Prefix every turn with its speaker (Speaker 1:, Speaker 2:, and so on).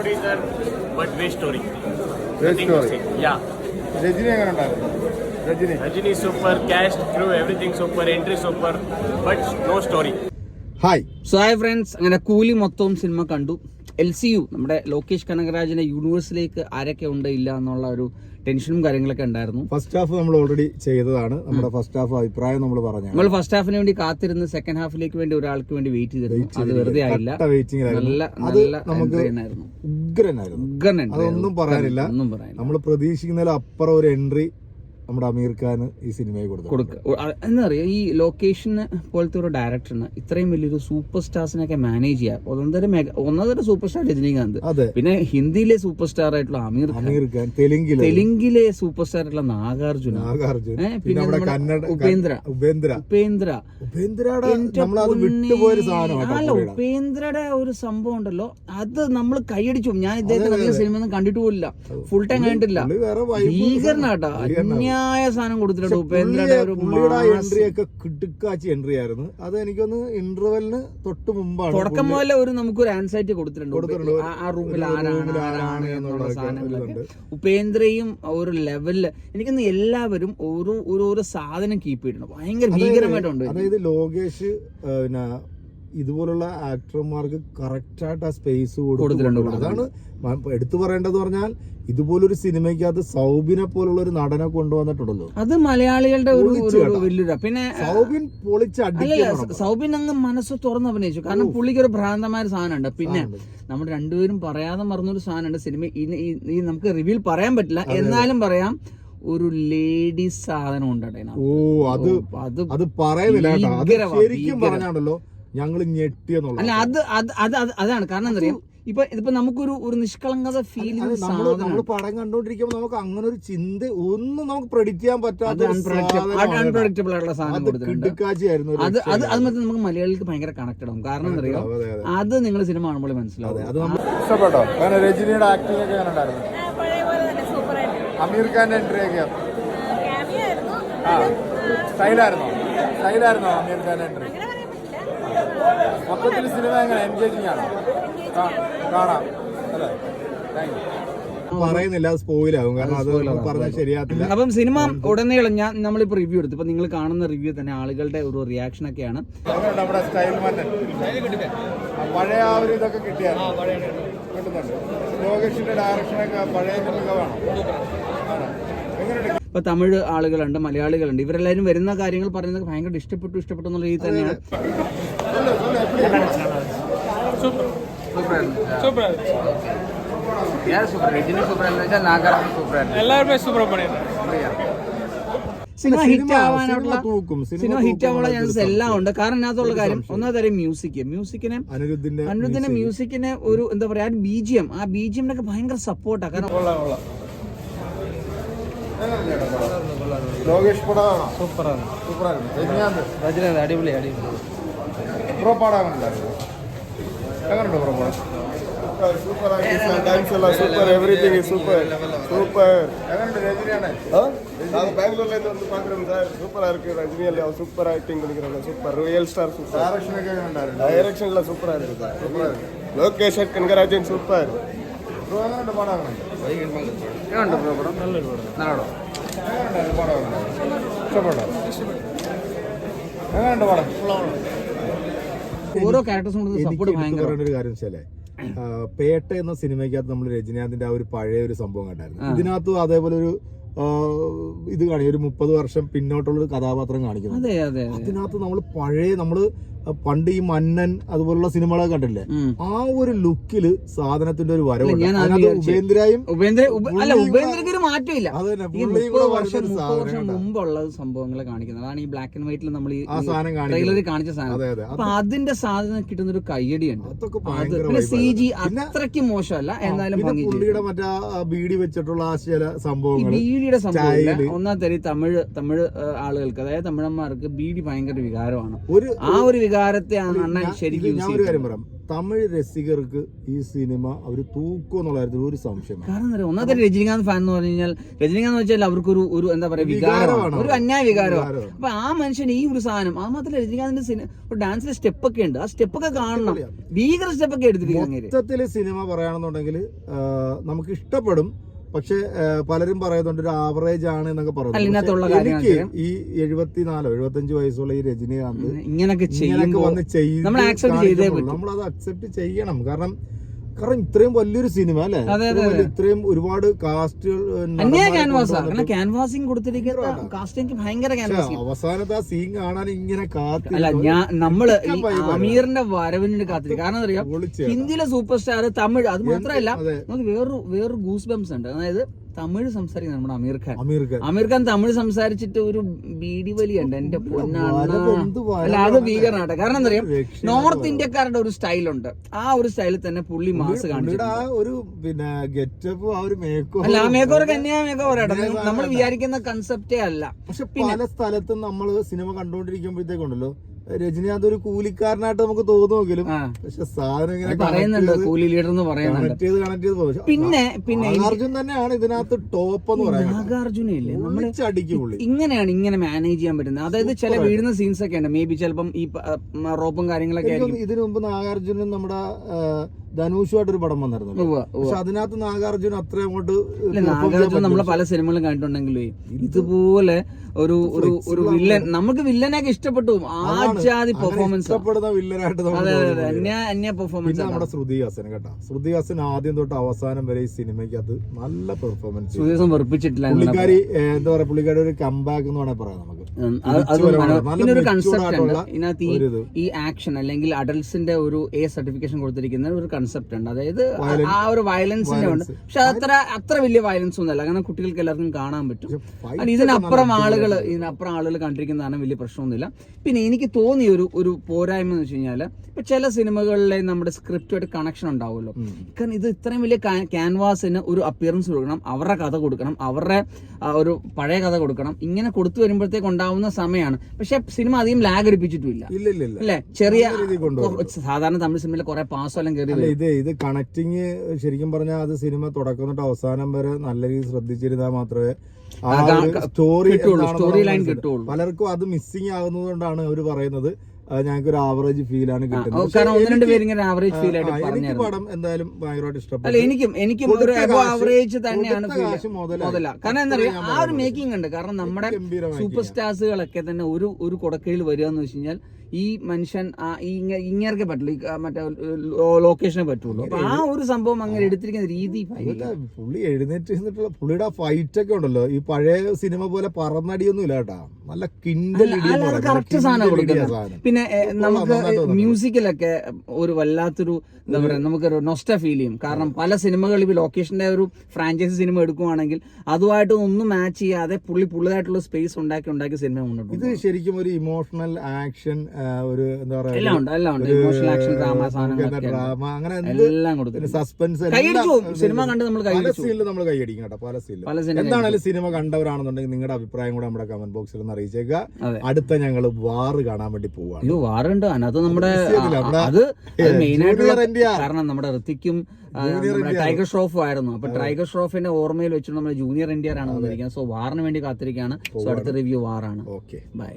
Speaker 1: Nothing to
Speaker 2: story.
Speaker 1: say. Yeah.
Speaker 2: Rajini എങ്ങനെ ഉണ്ടായിരുന്നു? Rajini.
Speaker 1: Rajini super cast, crew, everything super entry super but no story
Speaker 2: hi
Speaker 3: so hi friends അങ്ങനെ കൂലി മൊത്തവും cinema കണ്ടു. L C U നമ്മുടെ ലോകേഷ് കനകരാജിന്റെ യൂണിവേഴ്സിലേക്ക് ആരൊക്കെ ഉണ്ട് ഇല്ല എന്നുള്ള ഒരു ടെൻഷനും കാര്യങ്ങളൊക്കെ ഉണ്ടായിരുന്നു.
Speaker 2: ഫസ്റ്റ് ഹാഫ് നമ്മൾ ഓൾറെഡി ചെയ്തതാണ്. നമ്മുടെ ഫസ്റ്റ് ഹാഫ് അഭിപ്രായം നമ്മൾ പറഞ്ഞു
Speaker 3: നമ്മൾ ഫസ്റ്റ് ഹാഫിന് വേണ്ടി കാത്തിരുന്ന് സെക്കൻഡ് ഹാഫിലേക്ക് വേണ്ടി ഒരാൾക്ക് വേണ്ടി വെയിറ്റ് ചെയ്തിരുന്നു. അത് വെറുതെ ആയില്ല. നല്ല നല്ല
Speaker 2: ഉഗ്രനായിരുന്നു.
Speaker 3: ഉഗ്രനായിരുന്നു
Speaker 2: അതൊന്നും
Speaker 3: ആയിരുന്നു.
Speaker 2: പറയാനില്ല.
Speaker 3: ഒന്നും പറയാനില്ല.
Speaker 2: നമ്മൾ പ്രതീക്ഷിക്കുന്നതിൽ അപ്പുറം ഒരു എൻട്രി നമ്മുടെ അമീർ ഖാൻ ഈ സിനിമയെ കൊടുത്തു.
Speaker 3: കൊടുക്കുക എന്താ പറയാ ഈ ലൊക്കേഷന് പോലത്തെ ഒരു ഡയറക്ടറിന് ഇത്രയും വലിയൊരു സൂപ്പർ സ്റ്റാർസിനൊക്കെ മാനേജ് ചെയ്യാം. ഒന്നര മെഗ ഒന്നര സൂപ്പർ സ്റ്റാർ രജനീകാന്ത്.
Speaker 2: അതെ.
Speaker 3: പിന്നെ ഹിന്ദിയിലെ സൂപ്പർ സ്റ്റാർ ആയിട്ടുള്ള അമീർ
Speaker 2: അമീർ ഖാൻ തെലുങ്കിൽ
Speaker 3: തെലുങ്കിലെ സൂപ്പർ സ്റ്റാർ ആയിട്ടുള്ള നാഗാർജുന. നാഗാർജുന.
Speaker 2: പിന്നെ നമ്മുടെ
Speaker 3: ഉപേന്ദ്ര.
Speaker 2: ഉപേന്ദ്ര.
Speaker 3: ഉപേന്ദ്ര. അല്ല ഉപേന്ദ്രയുടെ ഒരു സംഭവം ഉണ്ടല്ലോ. അത് നമ്മൾ കൈയടിച്ചു. ഞാൻ ഇദ്ദേഹത്തെ സിനിമ ഒന്നും കണ്ടിട്ട് പോലില്ല ഫുൾ ടൈം കണ്ടിട്ടില്ല. ഭീകരനാട്ടാ vibe സാധനം കൊടുത്തിട്ടുണ്ട്. ഉപേന്ദ്രയുടെ ഒരു
Speaker 2: എൻട്രിയൊക്കെ കിടുക്കാച്ചി എൻട്രി ആയിരുന്നു അത് എനിക്കൊന്ന് ഇന്റർവെലിന് തൊട്ട് മുമ്പാണ്
Speaker 3: തുടക്കം മുതലേ ഒരു നമുക്കൊരു ആൻസൈറ്റി കൊടുത്തിട്ടുണ്ട്. ആ- റൂമിൽ ആരാണ് ആരാണ് എന്നുള്ള
Speaker 2: സാധനങ്ങളുണ്ട്
Speaker 3: സാധനങ്ങളൊക്കെ ഉപേന്ദ്രയും ഒരു ലെവലിൽ എനിക്കൊന്ന് എല്ലാവരും ഓരോ ഓരോ ഓരോ സാധനം കീപ്പ് ചെയ്തിട്ടുണ്ട്. ഭയങ്കര ഭീകരമായിട്ടുണ്ട്.
Speaker 2: അതായത് ലോകേഷ് പിന്നെ ഇതുപോലുള്ള ആക്ടർമാർക്ക് കറക്റ്റ് ആയിട്ട് ആ സ്പേസ്
Speaker 3: കൊടുത്തിട്ടുണ്ട്,
Speaker 2: അതാണ് എടുത്തു പറയേണ്ടത് പറഞ്ഞാൽ ഇതുപോലൊരു സിനിമയ്ക്കകത്ത് സൗബിനെ പോലുള്ള ഒരു നടനെ കൊണ്ടുവന്നിട്ടുണ്ടല്ലോ.
Speaker 3: അത് മലയാളികളുടെ ഒരു
Speaker 2: വലിയ
Speaker 3: വലിയൊരു പിന്നെ
Speaker 2: സൗബിൻ പൊളിച്ച്
Speaker 3: സൗബിൻ അങ്ങ് മനസ്സ് തുറന്ന് അഭിനയിച്ചു. കാരണം പുള്ളിക്ക് ഒരു ഭ്രാന്തമായ ഒരു സാധനമുണ്ട്. പിന്നെ നമ്മൾ രണ്ടുപേരും പറയാതെ മറന്നൊരു സാധനമുണ്ട്. സിനിമ ഈ- നമുക്ക് റിവ്യൂൽ പറയാൻ പറ്റില്ല. എന്നാലും പറയാം ഒരു ലേഡി സാധനം ഉണ്ട്
Speaker 2: ഓ അത്
Speaker 3: അത്
Speaker 2: പറയുന്നില്ല ശരിക്കും
Speaker 3: പറഞ്ഞാണല്ലോ
Speaker 2: ഞങ്ങൾ ഞങ്ങൾ ഞെട്ടിയെന്നുള്ള
Speaker 3: അല്ല അത് അത് അത് അത് അതാണ്. കാരണം എന്താ പറയാ ഇപ്പൊ ഇതിപ്പോ നമുക്കൊരു ഒരു നിഷ്കളങ്കത ഫീൽ ചെയ്യുന്ന
Speaker 2: നമ്മൾ
Speaker 3: സാധനം.
Speaker 2: നമ്മൾ പടം കണ്ടോണ്ടിരിക്കുമ്പോ നമുക്ക് അങ്ങനെ ഒരു ചിന്ത ഒന്നും നമുക്ക് പ്രഡിക്റ്റ് ചെയ്യാൻ പറ്റാത്ത ഒരു
Speaker 3: അൺപ്രഡിക്റ്റബിൾ ആയിട്ടുള്ള സാധനം
Speaker 2: അത്
Speaker 3: കൊടുത്തിട്ടുണ്ട്. അത് അത്. അത് മറ്റേ നമുക്ക് മലയാളികൾക്ക് ഭയങ്കര കണക്റ്റഡ് ആവും. കാരണം എന്താ അറിയോ
Speaker 2: അതെ,
Speaker 3: നിങ്ങൾ സിനിമ കാണുമ്പോൾ മനസ്സിലാവും.
Speaker 2: അത് നമ്മൾ ഇഷ്ടപ്പെട്ടോ? രജനിയുടെ ആക്ടിംഗ് ഒക്കെ ഉണ്ടായിരുന്നു അമീർ ഖാന്റെ എൻട്രി ഒക്കെ.
Speaker 4: ക്യാമിയോ ആയിരുന്നു.
Speaker 2: ആ സ്റ്റൈലായിരുന്നോ സ്റ്റൈലായിരുന്നോ അമീർ ഖാന്റെ എൻട്രി മൊത്തത്തിൽ സിനിമ എങ്ങനെ? എൻഗേജിങ് ആണ്? കാണാം. അല്ലേ? താങ്ക് യു പറയുന്നില്ല അത് സ്പോയിലാവും കാരണം അത് പറഞ്ഞാൽ ശരിയാത്തില്ല
Speaker 3: അപ്പം സിനിമ ഉടനീളം ഞാൻ നമ്മളിപ്പോ റിവ്യൂ എടുത്തു. ഇപ്പൊ നിങ്ങൾ കാണുന്ന റിവ്യൂ തന്നെ ആളുകളുടെ ഒരു റിയാക്ഷൻ ഒക്കെയാണ്.
Speaker 2: നമ്മുടെ സ്റ്റൈൽ പഴയ ആ ഒരു ഇതൊക്കെ കിട്ടിയാണ് കിട്ടുന്നുണ്ട്. ലോകേഷിന്റെ ഡയറക്ഷനൊക്കെ പഴയ മികവാണ്? എങ്ങനെയുണ്ട്
Speaker 3: ഇപ്പോൾ തമിഴ് ആളുകളുണ്ട് മലയാളികളുണ്ട്. ഇവരെല്ലാവരും വരുന്ന കാര്യങ്ങൾ പറയുന്നത് ഭയങ്കര ഇഷ്ടപ്പെട്ടു ഇഷ്ടപ്പെട്ടു എന്നുള്ള രീതി തന്നെയാണ് സിനിമ ഹിറ്റ് ആവാനുള്ള
Speaker 2: സിനിമ
Speaker 3: ഹിറ്റ് ആവാനുള്ള ചാൻസ് എല്ലാം ഉണ്ട്. കാരണം അതിനകത്തുള്ള കാര്യം ഒന്നാമത്തെ കാര്യം മ്യൂസിക്. മ്യൂസിക്കിനെ
Speaker 2: അനിരുദ്ധിന്റെ
Speaker 3: മ്യൂസിക്കിനെ ഒരു എന്താ പറയാ ബി ജി എം ആ ബി ജി എമ്മിനൊക്കെ ഭയങ്കര സപ്പോർട്ടാണ് കാരണം
Speaker 2: லோகேஷ் படம். சூப்பராக இருக்கும்
Speaker 5: சூப்பராக இருக்கும் ரஜினிகாந்த்.
Speaker 2: ரஜினிகாந்த் அடிபொலி அடிபொலி. ப்ரோ பாடம்
Speaker 6: எங்கே ப்ரோ படம்? சூப்பராக டான்ஸ் எல்லாம் super. Everything
Speaker 2: is super
Speaker 6: super. நாங்கள் பெங்களூர்லேருந்து வந்து பார்க்குறோம் சார். சூப்பராக இருக்குது ரஜினி எல்லாம் சூப்பராக ஆக்டிங் பண்ணிக்கிறாங்க சூப்பர். Real star super. டைரக்ஷனில் சூப்பராக இருக்குது சார். சூப்பராக இருக்குது Lokesh Kanagarajan super.
Speaker 2: Bro bro എങ്ങനെയുണ്ട് പടം. എങ്ങനെയുണ്ടായിരുന്നു പടം. എങ്ങനെയുണ്ട്? ഇഷ്ടപ്പെട്ടോ എങ്ങനെയുണ്ട് പടം
Speaker 3: ഓരോ ക്യാരക്ടേഴ്സും സപ്പോർട്ട് ഭയങ്കര
Speaker 2: ഒരു കാര്യം വെച്ചാലേ പേട്ട എന്ന സിനിമയ്ക്കകത്ത് നമ്മൾ രജനീകാന്തിന്റെ ആ ഒരു പഴയ ഒരു സംഭവം കണ്ടായിരുന്നു. ഇതിനകത്തും അതേപോലെ ഒരു ഇത് കാണിക്കും ഒരു മുപ്പത് വർഷം പിന്നോട്ടുള്ള ഒരു കഥാപാത്രം കാണിക്കുന്നു.
Speaker 3: അതെ അതെ അതെ.
Speaker 2: അതിനകത്ത് നമ്മൾ പഴയ നമ്മൾ പണ്ട് ഈ മന്നൻ അതുപോലുള്ള സിനിമകളൊക്കെ കണ്ടില്ലേ ആ ഒരു ലുക്കിൽ സാധനത്തിന്റെ ഒരു
Speaker 3: വരവ്
Speaker 2: ഉപേന്ദ്രയും
Speaker 3: മാറ്റമില്ല. വർഷം മുമ്പുള്ള സംഭവങ്ങളെ കാണിക്കുന്നത്. അതാണ് ഈ ബ്ലാക്ക് ആൻഡ് വൈറ്റിൽ നമ്മൾ ഈ. ട്രെയിലറിൽ കാണിച്ച സാധനം. അപ്പൊ അതിന്റെ സാധനം കിട്ടുന്ന ഒരു കയ്യടിയുണ്ട് പിന്നെ സി ജി അത്രയ്ക്ക് മോശമല്ല. എന്നാലും
Speaker 2: പുള്ളിയുടെ മറ്റേ ബീഡി വെച്ചിട്ടുള്ള ചില സംഭവങ്ങൾ
Speaker 3: ബീഡിയുടെ സംഭവം ഒന്നാം തരി തമിഴ് തമിഴ് ആളുകൾക്ക് അതായത് തമിഴന്മാർക്ക് ബീഡി ഭയങ്കര വികാരമാണ്.
Speaker 2: ഒരു
Speaker 3: ആ ഒരു വികാരം വികാരത്തെ അണ്ണൻ ശരിക്കും
Speaker 2: ഇത്
Speaker 3: യൂസ്
Speaker 2: ഞാൻ ഒരു കാര്യം
Speaker 3: ചെയ്യും
Speaker 2: പറയാം. തമിഴ് രസികർക്ക് ഈ സിനിമ അവർ തൂക്കും എന്നുള്ള കാര്യത്തിൽ ഒരു സംശയം
Speaker 3: കാരണം ഒന്നാമത്തെ രജനീകാന്ത് ഫാൻ എന്ന് പറഞ്ഞു കഴിഞ്ഞാൽ രജനീകാന്ത് വെച്ചാൽ അവർക്കൊരു ഒരു എന്താ പറയാ വികാരമാണ്. ഒരു അന്യായ വികാരമാണ്. അപ്പൊ ആ മനുഷ്യൻ ഈ ഒരു സാധനം ആ മാത്രമല്ല രജനീകാന്തിന്റെ സിനിമ ഒരു ഡാൻസിലെ സ്റ്റെപ്പ് ഒക്കെ ഉണ്ട്. ആ സ്റ്റെപ്പ് ഒക്കെ കാണണം ഭീകര സ്റ്റെപ്പ് ഒക്കെ എടുത്തിരിക്കുന്നത്
Speaker 2: മൊത്തത്തിൽ സിനിമ പറയുകയാണെന്നുണ്ടെങ്കിൽ നമുക്ക് ഇഷ്ടപ്പെടും. പക്ഷെ പലരും പറയുന്നുണ്ട് ഒരു ആവറേജ് ആണ് എന്നൊക്കെ പറയുന്നത് എനിക്ക് ഈ എഴുപത്തിനാലോ എഴുപത്തഞ്ച് വയസ്സുള്ള ഈ രജനീകാന്ത്
Speaker 3: ഇങ്ങനൊക്കെ
Speaker 2: ഇങ്ങനെയൊക്കെ വന്ന് ചെയ്ത്
Speaker 3: നമ്മൾ
Speaker 2: അത് അക്സെപ്റ്റ് ചെയ്യണം. കാരണം കാരണം ഇത്രയും വലിയൊരു സിനിമ അല്ലെ? ഇത്രയും ഒരുപാട് കാസ്റ്റുകൾ
Speaker 3: അന്യായ കാരണം ക്യാൻവാസിങ് കൊടുത്തിരിക്കുന്ന കാസ്റ്റ് എനിക്ക് ഭയങ്കര
Speaker 2: അവസാനത്തെ ആ സീൻ കാണാൻ ഇങ്ങനെ കാത്തി
Speaker 3: അല്ല ഞാൻ
Speaker 2: നമ്മൾ.
Speaker 3: അമീറിന്റെ വരവിന് കാത്തിരിക്കും. കാരണം അറിയാം? ഹിന്ദിയിലെ സൂപ്പർ സ്റ്റാർ തമിഴ് അത് മാത്രമല്ല നമുക്ക് വേറൊരു വേറൊരു ഗൂസ് ബംസ് ഉണ്ട്. അതായത് തമിഴ് സംസാരിക്കുന്ന നമ്മുടെ അമീർ ഖാൻ
Speaker 2: അമീർ ഖാൻ
Speaker 3: അമീർ ഖാൻ തമിഴ് സംസാരിച്ചിട്ട് ഒരു ബീഡി വലിയുണ്ട്. എന്റെ പൊന്നാണ്. അല്ല അത് ഭീകരനാട്ടെ കാരണം എന്താ പറയാ നോർത്ത് ഇന്ത്യക്കാരുടെ ഒരു സ്റ്റൈലുണ്ട്. ആ ഒരു സ്റ്റൈലിൽ തന്നെ പുള്ളി മാസ്
Speaker 2: ഒരു പിന്നെ ഗെറ്റപ്പും ആ ഒരു മേക്കോ
Speaker 3: അല്ല ആ മേക്കോർ കന്യാ മേക്കോർ നമ്മൾ വിചാരിക്കുന്ന കൺസെപ്റ്റേ അല്ല.
Speaker 2: പക്ഷെ പല സ്ഥലത്തും നമ്മൾ സിനിമ കണ്ടുകൊണ്ടിരിക്കുമ്പോഴത്തേക്കുണ്ടല്ലോ രജനീകാന്ത് ഒരു കൂലിക്കാരനായിട്ട് നമുക്ക് തോന്നുമെങ്കിലും പക്ഷെ സാധനം ഇങ്ങനെ
Speaker 3: പറയുന്നുണ്ട് കൂലി ലീഡർ എന്ന് പറയുന്നുണ്ട്.
Speaker 2: കണക്ട് ചെയ്ത്.
Speaker 3: പിന്നെ പിന്നെ
Speaker 2: നാഗാർജുൻ തന്നെയാണ് ഇതിനകത്ത് ടോപ്പ് എന്ന് പറയുന്നത് പുള്ളി
Speaker 3: ഇങ്ങനെയാണ് ഇങ്ങനെ മാനേജ് ചെയ്യാൻ പറ്റുന്നത്. അതായത് ചില വീഴുന്ന സീൻസ് ഒക്കെ ഉണ്ട്. മേ ബി ചിലപ്പം ഈ റോപ്പും കാര്യങ്ങളൊക്കെ
Speaker 2: ഇതിനു മുമ്പ് നാഗാർജുനും നമ്മുടെ ആ, ധനുഷുമായിട്ട് ഒരു പടം വന്നിരുന്നു. പക്ഷെ അതിനകത്ത് നാഗാർജുൻ അത്ര അങ്ങോട്ട്
Speaker 3: നാഗാർജുന നമ്മളെ പല സിനിമകളും കണ്ടിട്ടുണ്ടെങ്കിലേ ഇതുപോലെ ഒരു ഒരു ഒരു വില്ലൻ നമുക്ക് വില്ലനൊക്കെ ഇഷ്ടപ്പെട്ടു. ആ. ജാതി പെർഫോമൻസ്
Speaker 2: ഇഷ്ടപ്പെടുന്ന വില്ലനായിട്ട്.
Speaker 3: അന്യ പെർഫോമൻസ്
Speaker 2: നമ്മുടെ ശ്രുതി ഹാസൻ കേട്ടോ. ശ്രുതി ഹാസൻ ആദ്യം തൊട്ട് അവസാനം വരെ ഈ സിനിമയ്ക്ക് അത് നല്ല പെർഫോമൻസ്
Speaker 3: സുദീസം വെറുപ്പിച്ചിട്ടില്ല
Speaker 2: പുള്ളിക്കാരി എന്താ പറയാ പുള്ളിക്കാരി ഒരു കംബാക്ക് എന്ന് വേണേ പറയാം നമുക്ക്.
Speaker 3: പിന്നെ ഒരു കൺസെപ്റ്റ് ഉണ്ട്. ഇതിനകത്ത് ഈ ഈ ആക്ഷൻ അല്ലെങ്കിൽ അഡൽസിന്റെ ഒരു എ സർട്ടിഫിക്കേഷൻ കൊടുത്തിരിക്കുന്ന ഒരു കൺസെപ്റ്റ് ഉണ്ട്. അതായത് ആ- ഒരു വയലൻസിന്റെ ഉണ്ട്. പക്ഷെ അത്ര അത്ര വലിയ വയലൻസ് ഒന്നുമല്ല കാരണം കുട്ടികൾക്ക് എല്ലാവർക്കും കാണാൻ പറ്റും. ഇതിനപ്പുറം ആളുകൾ ഇതിനപ്പുറം ആളുകൾ കണ്ടിരിക്കുന്നതാണ് വലിയ പ്രശ്നമൊന്നുമില്ല. പിന്നെ എനിക്ക് തോന്നിയ ഒരു ഒരു പോരായ്മ എന്ന് വെച്ച് കഴിഞ്ഞാൽ ഇപ്പൊ ചില സിനിമകളിലെ നമ്മുടെ സ്ക്രിപ്റ്റുമായിട്ട് കണക്ഷൻ ഉണ്ടാവുമല്ലോ. കാരണം ഇത് ഇത്രയും വലിയ ക്യാൻവാസിന് ഒരു അപ്പിയറൻസ് കൊടുക്കണം. അവരുടെ കഥ കൊടുക്കണം. അവരുടെ ഒരു പഴയ കഥ കൊടുക്കണം. ഇങ്ങനെ കൊടുത്തു വരുമ്പോഴത്തേക്ക് ഉണ്ടാവുന്ന സമയമാണ് പക്ഷെ സിനിമ അധികം ലാഗ് അടിപ്പിച്ചിട്ടില്ല
Speaker 2: ഇല്ല
Speaker 3: ചെറിയ സാധാരണ തമിഴ് സിനിമയിൽ കുറെ പാസ്സെല്ലാം കയറി
Speaker 2: അല്ല ഇത് ഇത് കണക്ടിങ് ശരിക്കും പറഞ്ഞാൽ അത് സിനിമ തുടക്കം തൊട്ട് അവസാനം വരെ നല്ല രീതിയിൽ ശ്രദ്ധിച്ചിരുന്നാൽ മാത്രമേ
Speaker 3: ക-
Speaker 2: സ്റ്റോറി ലൈൻ
Speaker 3: കിട്ടുള്ളൂ.
Speaker 2: പലർക്കും അത് മിസ്സിംഗ് ആകുന്നത് കൊണ്ടാണ് അവർ പറയുന്നത്. ഞങ്ങൾക്ക് ഒരു ആവറേജ് ഫീൽ ആണ് കിട്ടുന്നത്.
Speaker 3: ആവറേജ് ഫീൽ
Speaker 2: എനിക്ക് പടം എന്തായാലും ഭയങ്കരമായിട്ട് ഇഷ്ടപ്പെട്ടു.
Speaker 3: എനിക്കും എനിക്കും ഒരു ആവറേജ് തന്നെയാണ് കാരണം എന്താ ആ ഒരു മേക്കിംഗ് ഉണ്ട്. കാരണം നമ്മുടെ സൂപ്പർ. സ്റ്റാർസുകളൊക്കെ തന്നെ ഒരു ഒരു കൊടക്കയിൽ വരിക എന്ന് വെച്ച് കഴിഞ്ഞാൽ ഈ മനുഷ്യൻ ഇങ്ങേർക്ക് പറ്റുള്ളൂ. മറ്റേ ലൊക്കേഷനെ പറ്റുള്ളൂ. അപ്പൊ ആ ഒരു സംഭവം അങ്ങനെ എടുത്തിരിക്കുന്ന രീതി
Speaker 2: പുള്ളി എഴുന്നേറ്റ് നിന്നിട്ടുള്ള പുള്ളിയുടെ ഫൈറ്റ് ഒക്കെ ഉണ്ടല്ലോ. ഈ പഴയ സിനിമ പോലെ പറന്നടിയൊന്നും ഇല്ല കേട്ടാ. നല്ല.
Speaker 3: കറക്റ്റ് സാധനം കൊടുക്കുന്നത്. പിന്നെ നമുക്ക്. മ്യൂസിക്കിലൊക്കെ ഒരു വല്ലാത്തൊരു എന്താ പറയാ നമുക്കൊരു നൊസ്റ്റ ഫീൽ ചെയ്യും. കാരണം പല സിനിമകൾ ഇപ്പൊ ലൊക്കേഷന്റെ ഒരു ഫ്രാഞ്ചൈസി സിനിമ എടുക്കുവാണെങ്കിൽ അതുമായിട്ട് ഒന്നും മാച്ച് ചെയ്യാതെ പുള്ളി പുള്ളിതായിട്ടുള്ള സ്പേസ് ഉണ്ടാക്കി ഉണ്ടാക്കി സിനിമ മുന്നോട്ട്
Speaker 2: ഇത് ശരിക്കും ഒരു ഇമോഷണൽ ആക്ഷൻ ഒരു എന്താ
Speaker 3: പറയുക ഡ്രാമ
Speaker 2: അങ്ങനെ സസ്പെൻസ്
Speaker 3: സിനിമ കണ്ട് നമ്മൾ
Speaker 2: പല സീനിൽ നമ്മൾ കൈയടിക്കും കേട്ടോ പല
Speaker 3: സിനിമ
Speaker 2: എന്താണെങ്കിലും സിനിമ കണ്ടവരാണെന്നുണ്ടെങ്കിൽ നിങ്ങളുടെ അഭിപ്രായം കൂടെ നമ്മുടെ കമന്റ് ബോക്സിൽ ഒന്ന് അറിയിച്ചേക്കുക. അടുത്ത ഞങ്ങൾ വാറ് കാണാൻ വേണ്ടി പോവാണ്.
Speaker 3: വാറുണ്ട് അതിനകത്ത് നമ്മുടെ അത് മെയിൻ. കാരണം നമ്മുടെ ഋത്തിക്കും. ടൈഗർ ഷ്രോഫും ആയിരുന്നു. അപ്പൊ ടൈഗർ ഷ്രോഫിന്റെ ഓർമ്മയിൽ വെച്ചിട്ട് നമ്മുടെ ജൂനിയർ ഇന്ത്യ ആണ് വന്നിരിക്കുന്നത് സോ വാറിന് വേണ്ടി കാത്തിരിക്കുകയാണ്. സോ അടുത്ത റിവ്യൂ വാറാണ്
Speaker 2: ഓക്കെ
Speaker 3: ബൈ